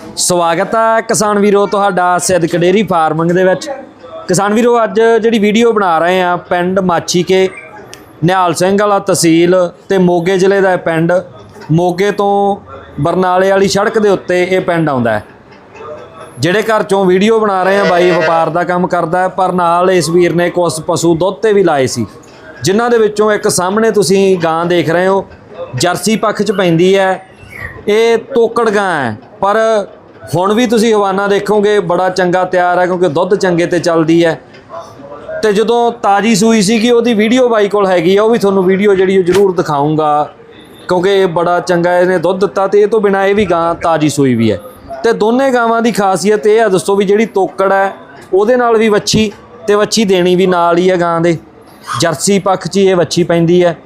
ਸਵਾਗਤ ਹੈ ਕਿਸਾਨ ਵੀਰੋ ਤੁਹਾਡਾ ਸਿੱਧਕ ਡੇਰੀ ਫਾਰਮਿੰਗ ਦੇ ਵਿੱਚ। ਕਿਸਾਨ ਵੀਰੋ, ਅੱਜ ਜਿਹੜੀ ਵੀਡੀਓ ਬਣਾ ਰਹੇ ਆ ਪਿੰਡ ਮਾਛੀਕੇ ਨਿਹਾਲ ਸਿੰਘ ਵਾਲਾ ਤਹਿਸੀਲ ਤੇ ਮੋਗੇ ਜ਼ਿਲ੍ਹੇ ਦਾ ਇਹ ਪਿੰਡ। ਮੋਗੇ ਤੋਂ ਬਰਨਾਲੇ ਵਾਲੀ ਸੜਕ ਦੇ ਉੱਤੇ ਇਹ ਪਿੰਡ ਆਉਂਦਾ ਹੈ। ਜਿਹੜੇ ਘਰ ਚੋਂ ਵੀਡੀਓ ਬਣਾ ਰਹੇ ਆ, ਬਾਈ ਵਪਾਰ ਦਾ ਕੰਮ ਕਰਦਾ ਪਰ ਨਾਲ ਇਸ ਵੀਰ ਨੇ ਕੁਝ ਪਸ਼ੂ ਦੁੱਧ ਤੇ ਵੀ ਲਾਏ ਸੀ। ਜਿਨ੍ਹਾਂ ਦੇ ਵਿੱਚੋਂ ਇੱਕ ਸਾਹਮਣੇ ਤੁਸੀਂ ਗਾਂ ਦੇਖ ਰਹੇ ਹੋ, ਜਰਸੀ ਪੱਖ 'ਚ ਪੈਂਦੀ ਹੈ। ਇਹ ਤੋਕੜ ਗਾਂ ਹੈ। ਪਰ ਹੁਣ ਵੀ ਤੁਸੀਂ ਹਵਾਨਾ ਦੇਖੋਗੇ, ਬੜਾ ਚੰਗਾ ਤਿਆਰ ਹੈ ਕਿਉਂਕਿ ਦੁੱਧ ਚੰਗੇ ਤੇ ਚੱਲਦੀ ਹੈ। ਤੇ ਜਦੋਂ ਤਾਜੀ ਸੂਈ ਸੀਗੀ, ਉਹਦੀ ਵੀਡੀਓ ਬਾਈ ਕੋਲ ਹੈਗੀ ਆ, ਉਹ ਵੀ ਤੁਹਾਨੂੰ ਵੀਡੀਓ ਜਿਹੜੀ ਉਹ ਜ਼ਰੂਰ ਦਿਖਾਉਂਗਾ ਕਿਉਂਕਿ ਇਹ ਬੜਾ ਚੰਗਾ ਇਹਨੇ ਦੁੱਧ ਦਿੱਤਾ ਤੇ ਇਹ ਤੋਂ ਬਿਨਾ ਇਹ ਵੀ ਗਾਂ ਤਾਜੀ ਸੂਈ ਵੀ ਹੈ। ਤੇ ਦੋਨੇ ਗਾਵਾਂ ਦੀ ਖਾਸੀਅਤ ਇਹ ਆ ਦੋਸਤੋ ਵੀ ਜਿਹੜੀ ਤੋਕੜ ਹੈ, ਉਹਦੇ ਨਾਲ ਵੀ ਵੱਛੀ ਤੇ ਵੱਛੀ ਦੇਣੀ ਵੀ ਨਾਲ ਹੀ ਹੈ ਗਾਂ ਦੇ। ਜਰਸੀ ਪੱਖ 'ਚ ਹੀ ਇਹ ਵੱਛੀ ਪੈਂਦੀ ਹੈ।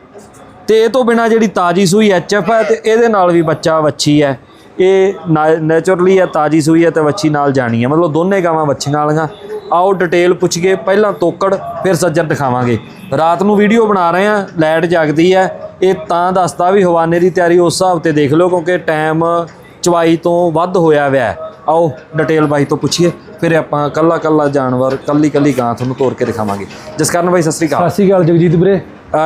ਤੇ ਇਹ ਤੋਂ ਬਿਨਾ ਜਿਹੜੀ ਤਾਜੀ ਸੂਈ ਐਚਐਫ ਹੈ ਤੇ ਇਹਦੇ ਨਾਲ ਵੀ ਬੱਚਾ ਵੱਛੀ ਹੈ। ਇਹ ਨੇਚਰਲੀ ਹੈ ਤਾਜੀ ਸੂਈ ਹੈ ਤੇ ਵੱਛੀ ਨਾਲ ਜਾਣੀ ਹੈ। ਮਤਲਬ ਦੋਨੇ ਗਾਵਾਂ ਵੱਛੀਆਂ ਵਾਲੀਆਂ। ਆਓ ਡਿਟੇਲ ਪੁੱਛੀਏ ਪਹਿਲਾਂ ਤੋਕੜ, ਫਿਰ ਸੱਜਰ ਦਿਖਾਵਾਂਗੇ। ਰਾਤ ਨੂੰ ਵੀਡੀਓ ਬਣਾ ਰਹੇ ਆ ਲਾਈਟ ਜਗਦੀ ਹੈ। ਇਹ ਤਾਂ ਦੱਸਦਾ ਵੀ ਹਵਾਨੇ ਦੀ ਤਿਆਰੀ ਉਸ ਹਿਸਾਬ ਤੇ ਦੇਖ ਲਓ ਕਿਉਂਕਿ ਟਾਈਮ ਚਵਾਈ ਤੋਂ ਵੱਧ ਹੋਇਆ ਹੋਇਆ ਹੈ। ਆਓ ਡਿਟੇਲ ਬਾਈ ਤੋਂ ਪੁੱਛੀਏ, ਫਿਰ ਆਪਾਂ ਕੱਲਾ ਕੱਲਾ ਜਾਨਵਰ ਕੱਲੀ ਕੱਲੀ ਗਾਂ ਤੁਹਾਨੂੰ ਤੋੜ ਕੇ ਦਿਖਾਵਾਂਗੇ। ਜਿਸ ਕਾਰਨ ਬਾਈ, ਸਤਿ ਸ੍ਰੀ ਅਕਾਲ। ਸਤਿ ਸ਼੍ਰੀ ਅਕਾਲ ਜਗਜੀਤ ਵੀਰੇ।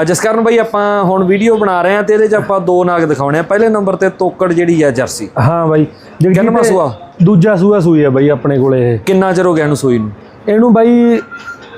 ਜਿਸ ਕਾਰਨ ਬਈ ਆਪਾਂ ਹੁਣ ਵੀਡੀਓ ਬਣਾ ਰਹੇ ਆ ਤੇ ਇਹਦੇ 'ਚ ਆਪਾਂ ਦੋ ਨਾਗ ਦਿਖਾਉਣੇ ਆ। ਪਹਿਲੇ ਨੰਬਰ ਤੇ ਤੋਕੜ ਜਿਹੜੀ ਆ ਜਰਸੀ। ਹਾਂ ਬਾਈ। ਇਹ ਸੂਆ? ਦੂਜਾ ਸੂਆ ਸੂਈ ਹੈ ਬਾਈ ਆਪਣੇ ਕੋਲੇ ਇਹ। ਕਿੰਨਾ ਚਿਰ ਹੋ ਗਿਆ ਇਹਨੂੰ ਸੂਈ ਨੂੰ? ਇਹਨੂੰ ਬਾਈ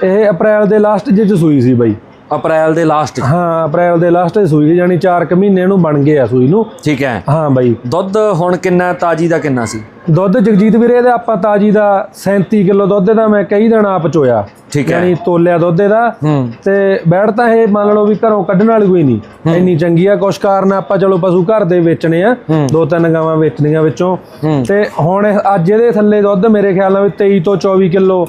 ਇਹ ਅਪ੍ਰੈਲ ਦੇ ਲਾਸਟ ਜਿਹੇ ਚ ਸੂਈ ਸੀ ਬਾਈ। ਅਪ੍ਰੈਲ ਦੇ ਲਾਸਟ ਹਾਂ ਅਪ੍ਰੈਲ ਦੇ ਲਾਸਟ ਤੇ ਸੂਈ ਯਾਨੀ 4 ਕੁ ਮਹੀਨੇ ਨੂੰ ਬਣ ਗਏ ਆ ਸੂਈ ਨੂੰ। ਠੀਕ ਹੈ। ਹਾਂ ਬਾਈ। ਦੁੱਧ ਹੁਣ ਕਿੰਨਾ ਤਾਜੀ ਦਾ ਕਿੰਨਾ ਸੀ? ਦੁੱਧ ਜਗਜੀਤ ਵੀਰੇ ਇਹਦੇ ਆਪਾਂ ਤਾਜੀ ਦਾ 37 ਕਿਲੋ ਦੁੱਧ ਦਾ ਮੈਂ ਕਈ ਦਿਨ ਆਪ ਚੋਇਆ। ਠੀਕ ਹੈ। ਯਾਨੀ ਤੋਲਿਆ ਦੁੱਧ ਹੂੰ। ਤੇ ਬੈਠ ਤਾਂ ਇਹ ਮੰਨ ਲਓ ਵੀ ਘਰੋਂ ਕੱਢਣ ਵਾਲੀ ਕੋਈ ਨਹੀਂ। ਇੰਨੀ ਚੰਗੀ ਆ ਕੁਛ ਕਾਰਨ ਆਪਾਂ ਚਲੋ ਪਸ਼ੂ ਘਰ ਦੇ ਵੇਚਣੇ ਆ। ਦੋ ਤਿੰਨ ਗਾਵਾਂ ਵੇਚਣੀਆਂ ਵਿੱਚੋਂ। ਤੇ ਹੁਣ ਅੱਜ ਇਹਦੇ ਥੱਲੇ ਦੁੱਧ ਮੇਰੇ ਖਿਆਲ ਨਾਲ ਵੀ 23 ਤੋਂ 24 ਕਿਲੋ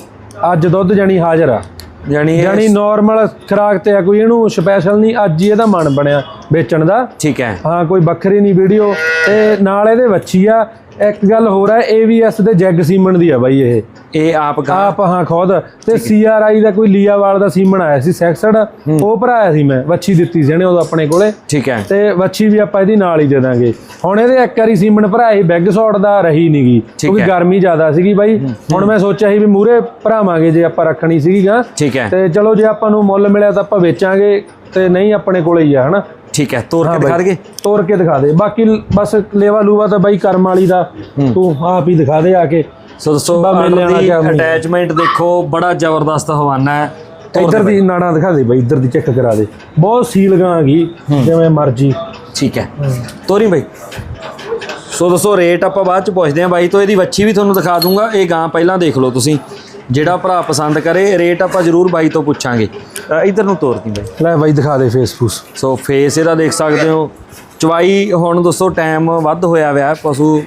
ਅੱਜ ਦੁੱਧ ਜਾਨੀ ਹਾਜ਼ਰ ਆ। ਯਾਨੀ ਜਾਨੀ ਨਾਰਮਲ ਖਰਾਕ ਤੇ ਆ ਕੋਈ ਇਹਨੂੰ ਸਪੈਸ਼ਲ ਨਹੀਂ ਅੱਜ ਹੀ ਇਹਦਾ ਮਨ ਬਣਿਆ ਵੇਚਣ ਦਾ। ਠੀਕ ਹੈ। ਹਾਂ ਕੋਈ ਵੱਖਰੀ ਨਹੀਂ ਵੀਡੀਓ ਤੇ ਨਾਲ ਇਹਦੇ ਵੱਛੀ ਆ। ਇੱਕ ਗੱਲ ਹੋਰ ਹੈ AVS ਦੇ ਜੈਗ ਸੀਮਨ ਦੀ ਆ ਬਾਈ ਇਹ। ਇਹ ਆਪ ਆਪ ਹਾਂ ਖੁਦ। ਤੇ CRI ਦਾ ਕੋਈ ਲੀਆਵਾਲ ਦਾ ਸੀਮਨ ਆਇਆ ਸੀ ਸੈਕਸਡ। ਉਹ ਭਰਾਇਆ ਸੀ ਮੈਂ ਵੱਛੀ ਦਿੱਤੀ ਸੀ ਇਹਨੇ ਉਦੋਂ ਆਪਣੇ ਕੋਲੇ। ਠੀਕ ਹੈ। ਤੇ ਵੱਛੀ ਵੀ ਆਪਾਂ ਇਹਦੀ ਨਾਲ ਹੀ ਦੇ ਦਾਂਗੇ। ਹੁਣ ਇਹਦੇ ਇੱਕ ਵਾਰੀ ਸੀਮਨ ਭਰਾਇਆ ਸੀ ਬੈਗ ਸ਼ਾਟ ਦਾ ਰਹੀ ਨਹੀਂਗੀ ਕਿਉਂਕਿ। ਗਰਮੀ ਜ਼ਿਆਦਾ ਸੀਗੀ ਬਾਈ। ਹੁਣ ਮੈਂ ਸੋਚਿਆ ਸੀ ਵੀ ਮੂਰੇ ਭਰਾਵਾਂਗੇ ਜੇ ਆਪਾਂ ਰੱਖਣੀ ਸੀਗੀ ਗਾ। ਠੀਕ ਹੈ। ਤੇ ਚਲੋ ਜੇ ਆਪਾਂ ਨੂੰ ਮੁੱਲ ਮਿਲਿਆ ਤਾਂ ਆਪਾਂ ਵੇਚਾਂਗੇ। ਤੇ ਨਹੀਂ ਆਪਣੇ ਕੋਲੇ ਹੀ ਆ ਹਨਾ। ਠੀਕ ਹੈ ਤੋੜ ਕੇ ਦਿਖਾ। ਦਗੇ ਤੋੜ ਕੇ ਦਿਖਾ ਦੇ। ਬਾਕੀ ਬਸ ਲੇਵਾ ਲੂਵਾ ਤਾਂ ਬਾਈ ਕਰਮ ਵਾਲੀ ਦਾ ਤੂੰ ਆਪ ਹੀ ਦਿਖਾ ਦੇ ਆ ਕੇ। ਸੋ ਦੋਸਤੋ ਬਾ ਮੇਲੇ ਵਾਲਾ ਦੀ ਕੰਮ ਨਹੀਂ। ਅਟੈਚਮੈਂਟ ਦੇਖੋ ਬੜਾ ਜ਼ਬਰਦਸਤ ਹਵਾਨਾ ਹੈ। ਇੱਧਰ ਦੇ ਨਾੜਾਂ ਦਿਖਾ ਦੇ ਬਾਈ ਇੱਧਰ ਦੀ ਚੈੱਕ ਕਰਾ ਦੇ। ਬਹੁਤ ਸੀਲ ਗਾਂ ਹੈਗੀ ਜਿਵੇਂ ਮਰਜ਼ੀ। ਠੀਕ ਹੈ। ਤੋਰੀ ਬਾਈ। ਸੋ ਦੱਸੋ ਰੇਟ ਆਪਾਂ ਬਾਅਦ ਚ ਪੁੱਛਦੇ ਆਂ ਬਾਈ ਤੋਂ ਇਹਦੀ ਵੱਛੀ ਵੀ ਤੁਹਾਨੂੰ ਦਿਖਾ ਦੂੰਗਾ ਇਹ ਗਾਂ ਪਹਿਲਾਂ ਦੇਖ ਲਓ ਤੁਸੀਂ। ਜਿਹੜਾ ਭਰਾ ਪਸੰਦ ਕਰੇ ਰੇਟ ਆਪਾਂ ਜ਼ਰੂਰ ਬਾਈ ਤੋਂ ਪੁੱਛਾਂਗੇ। ਅ, ਇੱਧਰ ਨੂੰ ਤੋਰਦੀ ਬਾਈ ਲੈ ਬਾਈ ਦਿਖਾ ਦੇ ਫੇਸ ਫੂਸ। ਸੋ ਫੇਸ ਇਹਦਾ ਦੇਖ ਸਕਦੇ ਹੋ। ਚਵਾਈ ਹੁਣ ਦੋਸਤੋ ਟਾਈਮ ਵੱਧ ਹੋਇਆ ਹੋਇਆ ਹੈ, ਪਸ਼ੂ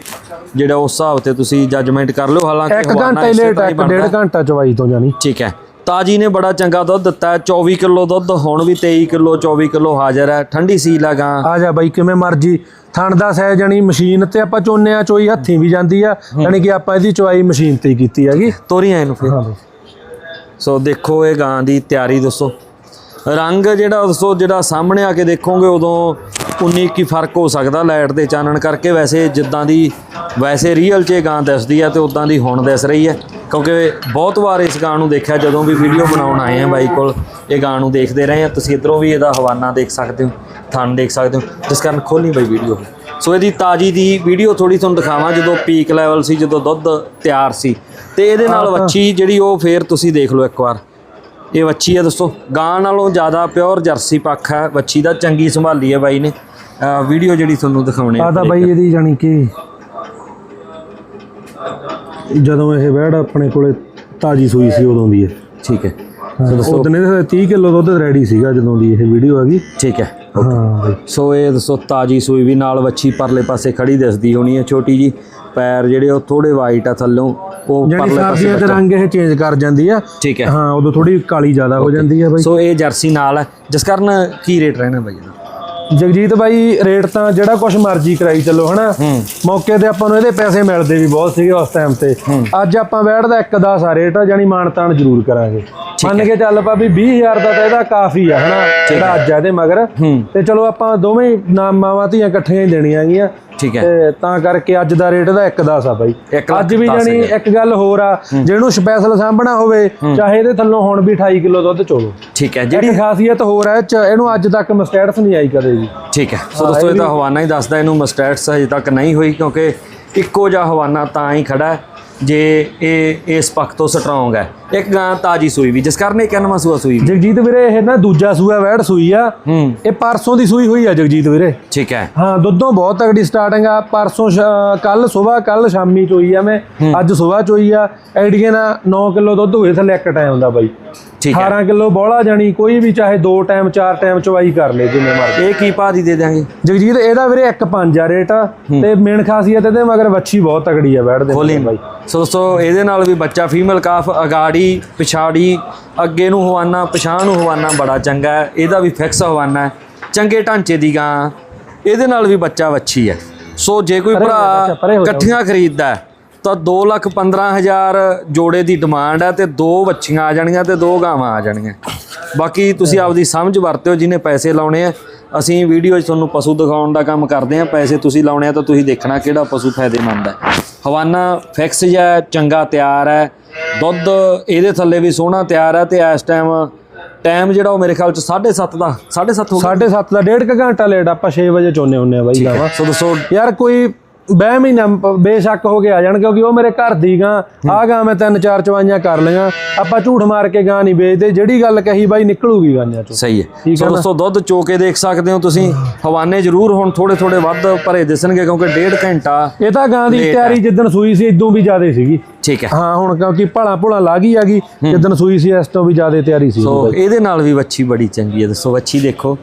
ਜਿਹੜਾ ਉਸ ਹਿਸਾਬ ਤੇ ਤੁਸੀਂ ਜੱਜਮੈਂਟ ਕਰ ਲਿਓ। ਹਾਲਾਂਕਿ ਇੱਕ ਹਵਾਨਾ ਘੰਟਾ ਹੀ ਇਸੇ ਲੇਟ ਤਰ੍ਹਾਂ ਹੈ ਹੀ ਬਣਦਾ। ਘੰਟਾ ਚਵਾਈ ਤੋਂ ਜਾਨੀ ਠੀਕ ਹੈ। ਤਾਜੀ ਨੇ ਬੜਾ ਚੰਗਾ ਦੁੱਧ ਦਿੱਤਾ ਹੈ 24 ਕਿਲੋ ਦੁੱਧ ਹੁਣ ਵੀ 23 ਕਿਲੋ 24 ਕਿਲੋ ਹਾਜ਼ਰ ਹੈ। ਠੰਡੀ ਸੀਲ ਹੈ ਗਾਂ ਆ ਜਾ ਬਾਈ ਕਿਵੇਂ ਮਰਜ਼ੀ ਥਣ ਦਾ ਸਹਿ ਜਾਨੀ ਮਸ਼ੀਨ ਤੇ ਆਪਾਂ ਚੋਨੇ ਆ ਚੋਈ ਹੱਥੀਂ ਵੀ ਜਾਂਦੀ ਆ ਯਾਨੀ ਕਿ ਆਪਾਂ ਇਹਦੀ ਚਵਾਈ ਮਸ਼ੀਨ ਤੇ ਹੀ ਕੀਤੀ ਹੈਗੀ। ਤੋਰੀਆਂ ਇਹਨੂੰ ਫਿਰ। ਸੋ ਦੇਖੋ ਇਹ ਗਾਂ ਦੀ ਤਿਆਰੀ ਦੱਸੋ ਰੰਗ ਜਿਹੜਾ ਦੱਸੋ ਜਿਹੜਾ ਸਾਹਮਣੇ ਆ ਕੇ ਦੇਖੋਗੇ ਉਦੋਂ 19 ਕੀ ਫ਼ਰਕ ਹੋ ਸਕਦਾ ਲਾਈਟ ਦੇ ਚਾਨਣ ਕਰਕੇ। ਵੈਸੇ ਜਿੱਦਾਂ ਦੀ ਵੈਸੇ ਰੀਅਲ 'ਚ ਗਾਂ ਦਿਸਦੀ ਹੈ ਤੇ ਉਦਾਂ ਦੀ ਹੁਣ ਦਿਸ ਰਹੀ ਹੈ। ਕਿਉਂਕਿ ਬਹੁਤ ਵਾਰ ਇਸ ਗਾਂ ਨੂੰ ਦੇਖਿਆ ਜਦੋਂ ਵੀ ਵੀਡੀਓ ਬਣਾਉਣ ਆਏ ਆ ਬਾਈ ਕੋਲ ਇਹ ਗਾਂ ਨੂੰ ਦੇਖਦੇ ਰਹੇ ਆ। ਤੁਸੀਂ ਇਧਰੋਂ ਵੀ ਇਹਦਾ ਹਵਾਨਾ ਦੇਖ ਸਕਦੇ ਹੋ ਥਣ ਦੇਖ ਸਕਦੇ ਹੋ ਜਿਸ ਕਾਰਨ ਖੋਲਣੀ ਬਾਈ ਵੀਡੀਓ ਸੋ ਇਹਦੀ ਤਾਜੀ ਦੀ ਵੀਡੀਓ ਥੋੜੀ ਤੁਹਾਨੂੰ ਦਿਖਾਵਾਂ ਜਦੋਂ ਪੀਕ ਲੈਵਲ ਸੀ ਜਦੋਂ ਦੁੱਧ ਤਿਆਰ ਸੀ। ਤੇ ਇਹਦੇ ਨਾਲ ਵੱਛੀ ਜਿਹੜੀ ਉਹ ਫੇਰ ਤੁਸੀਂ ਦੇਖ ਲਓ ਇੱਕ ਵਾਰ। ਇਹ ਵੱਛੀ ਹੈ ਦੋਸਤੋ। ਗਾਂ ਨਾਲੋਂ ਜ਼ਿਆਦਾ ਪਿਓਰ ਜਰਸੀ ਪੱਖ ਹੈ ਵੱਛੀ ਦਾ ਚੰਗੀ ਸੰਭਾਲੀ ਹੈ ਬਾਈ ਨੇ। ਵੀਡੀਓ ਜਿਹੜੀ ਤੁਹਾਨੂੰ ਦਿਖਾਉਣੇ ਆ ਤਾਂ ਬਾਈ ਇਹਦੀ ਜਾਨੀ ਕਿ ਜਦੋਂ ਇਹ ਵੈੜ ਆਪਣੇ ਕੋਲੇ ਤਾਜੀ ਸੂਈ ਸੀ ਉਦੋਂ ਦੀ ਹੈ ਠੀਕ ਹੈ। ਉਦੋਂ ਇਹਦੇ 30 ਕਿਲੋ ਦੁੱਧ ਰੈਡੀ ਸੀਗਾ ਜਦੋਂ ਦੀ ਇਹ ਵੀਡੀਓ ਹੈਗੀ ਠੀਕ ਹੈ। ਹਾਂ ਸੋ ਇਹ ਦੋਸਤੋ ਤਾਜੀ ਸੂਈ ਵੀ ਨਾਲ ਵੱਛੀ ਪਰਲੇ ਪਾਸੇ ਖੜੀ ਦਿਸਦੀ ਹੋਣੀ ਹੈ ਛੋਟੀ ਜੀ। ਪੈਰ ਜਿਹੜੇ ਉਹ ਥੋੜੇ ਵਾਈਟ ਆ ਥੱਲੋਂ ਉਹ ਪਾਸੇ ਸਰਦੀਆਂ 'ਚ ਰੰਗ ਇਹ ਚੇਂਜ ਕਰ ਜਾਂਦੀ ਆ। ਠੀਕ ਹੈ। ਹਾਂ ਉਦੋਂ ਥੋੜੀ ਕਾਲੀ ਜ਼ਿਆਦਾ ਹੋ ਜਾਂਦੀ ਆ ਬਾਈ। ਸੋ ਇਹ ਜਰਸੀ ਨਾਲ ਹੈ ਜਿਸ ਕਾਰਨ ਕੀ ਰੇਟ ਰਹਿਣਾ ਬਾਈ ਇਹਦਾ? ਜਗਜੀਤ ਬਾਈ ਰੇਟ ਤਾਂ ਜਿਹੜਾ ਕੁਝ ਮਰਜ਼ੀ ਕਰਾਈ ਚੱਲੋ ਹਨਾ? ਮੌਕੇ ਤੇ ਆਪਾਂ ਨੂੰ ਇਹਦੇ ਪੈਸੇ ਮਿਲਦੇ ਵੀ ਬਹੁਤ ਸੀਗੇ ਉਸ ਟਾਈਮ ਤੇ। ਅੱਜ ਆਪਾਂ ਬੈਠਦਾ ਇੱਕ ਦਾ ਸਾ ਰੇਟ ਆ ਜਾਨੀ ਮਾਨਤਾਨ ਜ਼ਰੂਰ ਕਰਾਂਗੇ। ਮੰਨ ਕੇ ਚੱਲ ਪਾ ਵੀ 20000 ਦਾ ਤਾਂ ਇਹਦਾ ਕਾਫੀ ਆ ਹਨਾ? ਜਿਹੜਾ ਅੱਜ ਆ ਇਹਦੇ ਮਗਰ। ਤੇ ਚਲੋ ਆਪਾਂ ਦੋਵੇਂ ਨਾਮ ਮਾਵਾਂ ਧੀਆਂ ਇਕੱਠੀਆਂ ਹੀ ਦੇਣੀਆਂ ਹੈਗੀਆਂ। ਠੀਕ ਹੈ। ਤੇ ਤਾਂ ਕਰਕੇ ਅੱਜ ਦਾ ਰੇਟ ਦਾ 1.10 ਆ ਬਾਈ। ਅੱਜ ਵੀ ਜਾਨੀ। ਇੱਕ ਗੱਲ ਹੋਰ ਆ ਜਿਹਨੂੰ ਸਪੈਸ਼ਲ ਸਾਂਭਣਾ ਹੋਵੇ ਚਾਹੇ ਇਹਦੇ ਥੱਲੋਂ ਹੁਣ ਵੀ 28 ਕਿਲੋ ਦੁੱਧ ਚੋਲੋ। ਠੀਕ ਹੈ ਜਿਹੜੀ ਖਾਸੀਅਤ ਹੋਰ ਹੈ ਇਹਨੂੰ ਅੱਜ ਤੱਕ ਮਸਟੈਟਸ ਨਹੀਂ ਆਈ ਕਦੇ ਵੀ। ਠੀਕ ਹੈ। ਸੋ ਦੋਸਤੋ ਇਹ ਤਾਂ ਹਵਾਨਾ ਹੀ ਦੱਸਦਾ ਇਹਨੂੰ ਮਸਟੈਟਸ ਹਜੇ ਤੱਕ ਨਹੀਂ ਹੋਈ ਕਿਉਂਕਿ ਇੱਕੋ ਜਿਹਾ ਹਵਾਨਾ ਤਾਂ ਹੀ ਖੜਾ ਜੇ ਇਹ ਇਸ ਪੱਖ ਤੋਂ ਸਟਰੋਂਗ ਹੈ। ਇੱਕ ਗਾਂ ਤਾਜੀ ਸੂਈ ਵੀ ਜਿਸ ਕਾਰਨ ਇਹ ਕਿੰਨਵਾਂ ਸੂਆ ਸੂਈ ਵੀ? ਜਗਜੀਤ ਵੀਰੇ ਇਹ ਨਾ ਦੂਜਾ ਸੂਆ ਵੈੜ ਸੂਈ ਆ। ਹੂੰ। ਇਹ ਪਰਸੋਂ ਦੀ ਸੂਈ ਹੋਈ ਆ ਜਗਜੀਤ ਵੀਰੇ। ਠੀਕ ਹੈ। ਹਾਂ ਦੁੱਧੋਂ ਬਹੁਤ ਤਗੜੀ ਸਟਾਰਟਿੰਗ ਆ। ਪਰਸੋਂ ਕੱਲ ਸਵੇਰ ਕੱਲ ਸ਼ਾਮੀ ਚੋਈ ਆ ਮੈਂ। ਅੱਜ ਸਵੇਰ ਚੋਈ ਆ। ਐਡੀਏ ਨਾ 9 ਕਿਲੋ ਦੁੱਧ ਹੋਏ ਥੱਲੇ ਇੱਕ ਟਾਈਮ ਦਾ ਬਾਈ। ਠੀਕ ਹੈ। 18 ਕਿਲੋ ਬੋਲਾ ਜਾਣੀ ਕੋਈ ਵੀ ਚਾਹੇ ਦੋ ਟਾਈਮ ਚਾਰ ਟਾਈਮ ਚਵਾਈ ਕਰ ਲੇ ਜਿੰਨੇ ਮਰਜ਼ੀ। ਇਹ ਕੀ ਭਾਅ ਦੀ ਦੇ ਦਿਆਂਗੇ? ਜਗਜੀਤ ਇਹਦਾ ਵੀਰੇ 1.5 ਆ ਰੇਟ। ਤੇ ਮੇਨ ਖਾਸੀਅਤ ਇਹਦੇ ਮਗਰ ਵੱਛੀ ਬਹੁਤ ਤਗੜੀ ਆ ਬੈਠ ਦੇ ਬਾਈ। ਸੋ ਦੋਸਤੋ ਇਹਦੇ ਨਾਲ ਵੀ ਬੱਚਾ ਫੀਮੇਲ ਕਾਫ ਅਗਾੜੀ ਪਿਛਾੜੀ ਅੱਗੇ ਨੂੰ ਹਵਾਨਾ ਪਛਾਣ ਨੂੰ ਹਵਾਨਾ ਬੜਾ ਚੰਗਾ ਹੈ ਇਹਦਾ ਵੀ ਫਿਕਸ ਹਵਾਨਾ ਹੈ। ਚੰਗੇ ਢਾਂਚੇ ਦੀ ਗਾਂ ਇਹਦੇ ਨਾਲ ਵੀ ਬੱਚਾ ਵੱਛੀ ਹੈ। ਸੋ ਜੇ ਕੋਈ ਭਰਾ। ਇਕੱਠੀਆਂ ਖਰੀਦਦਾ ਤਾਂ 2 ਲੱਖ 15 ਹਜ਼ਾਰ ਜੋੜੇ ਦੀ ਡਿਮਾਂਡ ਹੈ ਤੇ ਦੋ ਵੱਛੀਆਂ ਆ ਜਾਣਗੀਆਂ ਤੇ ਦੋ ਗਾਵਾਂ ਆ ਜਾਣਗੀਆਂ। ਬਾਕੀ ਤੁਸੀਂ ਆਪਦੀ ਸਮਝ ਵਰਤਿਓ ਜਿਹਨੇ ਪੈਸੇ ਲਾਉਣੇ ਆ ਅਸੀਂ ਵੀਡੀਓ 'ਚ ਤੁਹਾਨੂੰ ਪਸ਼ੂ ਦਿਖਾਉਣ ਦਾ ਕੰਮ ਕਰਦੇ ਆ। ਪੈਸੇ ਤੁਸੀਂ ਲਾਉਣੇ ਆ ਤਾਂ ਤੁਸੀਂ ਦੇਖਣਾ ਕਿਹੜਾ ਪਸ਼ੂ ਫਾਇਦੇਮੰਦ ਹੈ। ਹਵਾਨਾ ਫਿਕਸ ਜਾਂ ਚੰਗਾ ਤਿਆਰ ਹੈ। ਦੁੱਧ ਇਹਦੇ ਥੱਲੇ ਵੀ ਸੋਹਣਾ ਤਿਆਰ ਹੈ ਤੇ ਇਸ ਟਾਈਮ ਟਾਈਮ ਜਿਹੜਾ ਉਹ ਮੇਰੇ ਖਿਆਲ ਚ 7:30 ਦਾ 7:30 ਹੋ ਗਿਆ। 7.5 ਦਾ ਡੇਢ ਕੁ ਘੰਟਾ ਲੇਟ ਆਪਾਂ 6 ਵਜੇ ਚੋਨੇ ਹੁੰਨੇ ਆ ਬਾਈ ਗਾਵਾਂ। ਸੋ ਦੱਸੋ ਯਾਰ ਕੋਈ ਬਹਿ ਮਹੀਨਾ ਬੇਸ਼ੱਕ ਹੋ ਕੇ ਆ ਜਾਣ ਕਿਉਂਕਿ ਉਹ ਮੇਰੇ ਘਰ ਦੀ ਗਾਂ। ਆ ਗਾਂ ਮੈਂ ਤਿੰਨ ਚਾਰ ਚਵਾਈਆਂ ਕਰ ਲਈਆਂ। ਆਪਾਂ ਝੂਠ ਮਾਰ ਕੇ ਗਾਂ ਨਹੀਂ ਵੇਚਦੇ। ਜਿਹੜੀ ਗੱਲ ਕਹੀ ਬਾਈ ਨਿਕਲੂਗੀ ਗਾਂਆਂ ਚੋਂ। ਸਹੀ ਹੈ। ਸੋ ਹੈ? ਦੋਸਤੋ ਦੁੱਧ ਚੋ ਕੇ ਦੇਖ ਸਕਦੇ ਹੋ ਤੁਸੀਂ। ਹਵਾਨੇ ਜ਼ਰੂਰ ਹੁਣ ਥੋੜੇ ਥੋੜੇ ਵੱਧ ਭਰੇ ਦਿਸਣਗੇ ਕਿਉਂਕਿ ਡੇਢ ਘੰਟਾ ਇਹ ਤਾਂ ਗਾਂ ਦੀ ਤਿਆਰੀ ਜਿੱਦਣ ਸੂਈ ਸੀ ਇਦੋਂ ਵੀ ਜ਼ਿਆਦਾ ਸੀਗੀ। ਠੀਕ ਹੈ। ਹਾਂ ਹੁਣ ਕਿਉਂਕਿ ਭਲਾ ਭੁਲਾ ਲਾ ਗਈ। ਆਗੀ ਜਿੱਦਣ ਸੂਈ ਸੀ ਇਸ ਤੋਂ ਵੀ ਜ਼ਿਆਦਾ ਤਿਆਰੀ ਸੀ। ਸੋ ਇਹਦੇ ਨਾਲ ਵੀ ਵੱਛੀ ਬੜੀ ਚੰਗੀ ਹੈ। ਦੱਸੋ ਵੱਛੀ ਦੇਖੋ।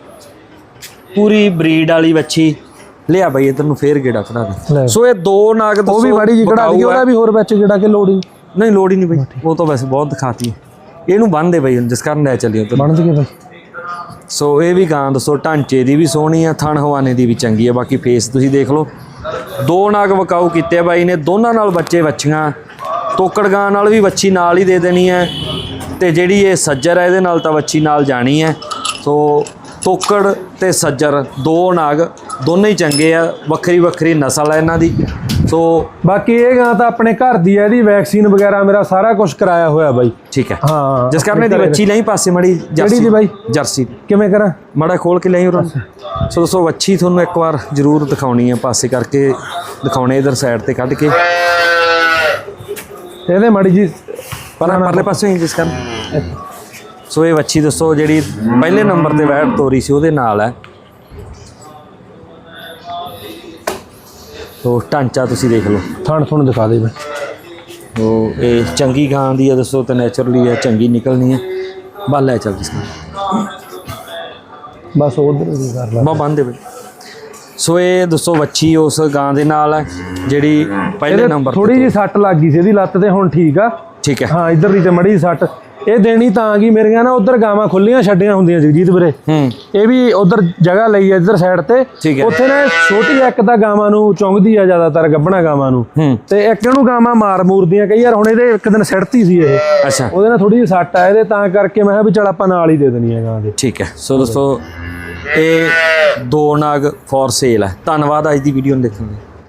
ਪੂਰੀ ਬਰੀਡ ਵਾਲੀ ਵੱਛੀ। ਲਿਆ ਬਈ ਇਧਰ ਨੂੰ ਫੇਰ ਗੇੜਾ ਖੜਾ। ਦੇ। ਸੋ ਇਹ ਦੋ ਨਾਗ ਦੱਸੋ ਉਹ ਵੀ ਮਾੜੀ ਜੀ ਕਢਾ ਦੀ ਹੈ। ਉਹਦਾ ਵੀ ਹੋਰ ਵਿੱਚ ਜਿਹੜਾ ਕਿ ਲੋੜੀ ਨਹੀਂ। ਲੋੜ ਹੀ ਨਹੀਂ ਬਈ। ਉਹ ਤਾਂ ਵੈਸੇ ਬਹੁਤ ਦਿਖਾਤੀ ਹੈ। ਇਹਨੂੰ ਬੰਨ ਦੇ ਬਈ ਜਿਸ ਕਾਰਨ ਲੈ ਚੱਲਿਓ ਤੇ ਬਣ ਜਗੇ ਬਾਈ ਸੋ ਇਹ ਵੀ ਗਾਂ ਦੱਸੋ ਢਾਂਚੇ ਦੀ ਵੀ ਸੋਹਣੀ ਆ ਥਣ ਹਵਾਨੇ ਦੀ ਵੀ ਚੰਗੀ ਆ। ਬਾਕੀ ਫੇਸ ਤੁਸੀਂ ਦੇਖ ਲਓ। ਦੋ ਨਾਗ ਵਕਾਊ ਕੀਤੇ ਬਾਈ ਨੇ ਦੋਨਾਂ ਨਾਲ ਬੱਚੇ ਵੱਛੀਆਂ। ਤੋਕੜ ਗਾਂ ਨਾਲ ਵੀ ਵੱਛੀ ਨਾਲ ਹੀ ਦੇ ਦੇਣੀ ਹੈ। ਤੇ ਜਿਹੜੀ ਇਹ ਸੱਜਰ ਹੈ ਇਹਦੇ ਨਾਲ ਤਾਂ ਵੱਛੀ ਨਾਲ ਜਾਣੀ ਹੈ। ਸੋ ਤੋਕੜ ਤੇ ਸੱਜਰ ਦੋ ਨਾਗ ਦੋਨੇ ਹੀ ਚੰਗੇ ਆ ਵੱਖਰੀ ਵੱਖਰੀ ਨਸਲ ਹੈ ਇਹਨਾਂ ਦੀ। ਸੋ ਬਾਕੀ ਇਹ ਗਾਂ ਤਾਂ ਆਪਣੇ ਘਰ ਦੀ ਹੈ ਇਹਦੀ ਵੈਕਸੀਨ ਵਗੈਰਾ ਮੇਰਾ ਸਾਰਾ ਕੁਝ ਕਰਾਇਆ ਹੋਇਆ ਬਾਈ। ਠੀਕ ਹੈ। ਹਾਂ ਜਿਸ ਕਾਰਨ ਇਹਦੀ ਵੱਛੀ ਲਈ ਪਾਸੇ ਮੜੀ ਕਿਹੜੀ ਦੀ ਬਾਈ? ਜਰਸੀ। ਕਿਵੇਂ ਕਰਾਂ? ਮੜਾ ਖੋਲ ਕੇ ਲਈ ਉਹਨਾਂ। ਸੋ ਦੋਸਤੋ ਵੱਛੀ ਤੁਹਾਨੂੰ ਇੱਕ ਵਾਰ ਜ਼ਰੂਰ ਦਿਖਾਉਣੀ ਹੈ ਪਾਸੇ ਕਰਕੇ ਦਿਖਾਉਣੇ ਇਧਰ ਸਾਈਡ ਤੇ ਕੱਢ ਕੇ। ਇਹਦੇ ਮਾੜੀ ਜੀ ਪਰ ਪਰਲੇ ਪਾਸੇ ਹੀ ਜਿਸ ਕਾਰਨ। ਸੋ ਇਹ ਵੱਛੀ ਦੱਸੋ ਜਿਹੜੀ ਪਹਿਲੇ ਨੰਬਰ ਤੇ ਵੈਟ ਤੋਰੀ ਸੀ ਉਹਦੇ ਨਾਲ ਹੈ। ਸੋ ਢਾਂਚਾ ਤੁਸੀਂ ਦੇਖ ਲਓ। ਥਣ ਥਣ ਦਿਖਾ ਦੇ ਬਾਈ। ਉਹ ਇਹ ਚੰਗੀ ਗਾਂ ਦੀ ਹੈ ਦੱਸੋ ਤੇ ਨੇਚਰਲੀ ਹੈ ਚੰਗੀ ਨਿਕਲਣੀ ਹੈ। ਬੱਲ ਲੈ ਚੱਲ ਜਿਸ ਬਸ ਉਧਰ ਵੀ ਕਰ ਲਾ। ਬਾ ਬੰਦੇ ਬਈ। ਸੋ ਇਹ ਦੱਸੋ ਵੱਛੀ ਉਸ ਗਾਂ ਦੇ ਨਾਲ ਹੈ ਜਿਹੜੀ ਪਹਿਲੇ ਨੰਬਰ ਥੋੜੀ ਜੀ ਸੱਟ ਲੱਗ ਗਈ ਸੀ ਇਹਦੀ ਲੱਤ ਤੇ ਹੁਣ ਠੀਕ ਆ। ਠੀਕ ਹੈ। ਹਾਂ ਇੱਧਰ ਦੀ ਤੇ ਮੜੀ ਸੱਟ। ਇਹ ਦੇਣੀ ਤਾਂ ਗਈ ਮੇਰੀਆਂ ਨਾ ਉਧਰ ਗਾਵਾਂ ਖੁੱਲੀਆਂ ਛੱਡੀਆਂ ਹੁੰਦੀਆਂ ਜਗਜੀਤ ਵੀਰੇ। ਹੂੰ। ਇਹ ਵੀ ਉਧਰ ਜਗ੍ਹਾ ਲਈ ਹੈ ਇੱਧਰ ਸਾਈਡ ਤੇ। ਉੱਥੇ ਨਾ ਛੋਟੀ ਇੱਕ ਤਾਂ ਗਾਵਾਂ ਨੂੰ ਚੁੰਗਦੀ ਆ ਜ਼ਿਆਦਾਤਰ ਗੱਭਣਾ ਗਾਵਾਂ ਨੂੰ। ਤੇ ਇੱਕ ਇਹਨੂੰ ਗਾਵਾਂ ਮਾਰ ਮੂਰਦੀਆਂ ਕਈ ਯਾਰ ਹੁਣ ਇਹਦੇ ਇੱਕ ਦਿਨ ਸਿੜਤੀ ਸੀ ਇਹ। ਅੱਛਾ। ਉਹਦੇ ਨਾਲ ਥੋੜੀ ਜਿਹੀ ਸੱਟ ਆ ਇਹਦੇ ਤਾਂ ਕਰਕੇ ਮੈਂ ਕਿਹਾ ਵੀ ਚਲ ਆਪਾਂ ਨਾਲ ਹੀ ਦੇ ਦੇਣੀ ਹੈ ਗਾਂ ਦੇ। ਠੀਕ ਹੈ। ਸੋ ਦੋਸਤੋ ਇਹ ਦੋ ਨਾਗ ਫॉर ਸੇਲ ਹੈ ਧੰਨਵਾਦ ਅੱਜ ਦੀ ਵੀਡੀਓ ਨੂੰ ਦੇਖਣ ਲਈ।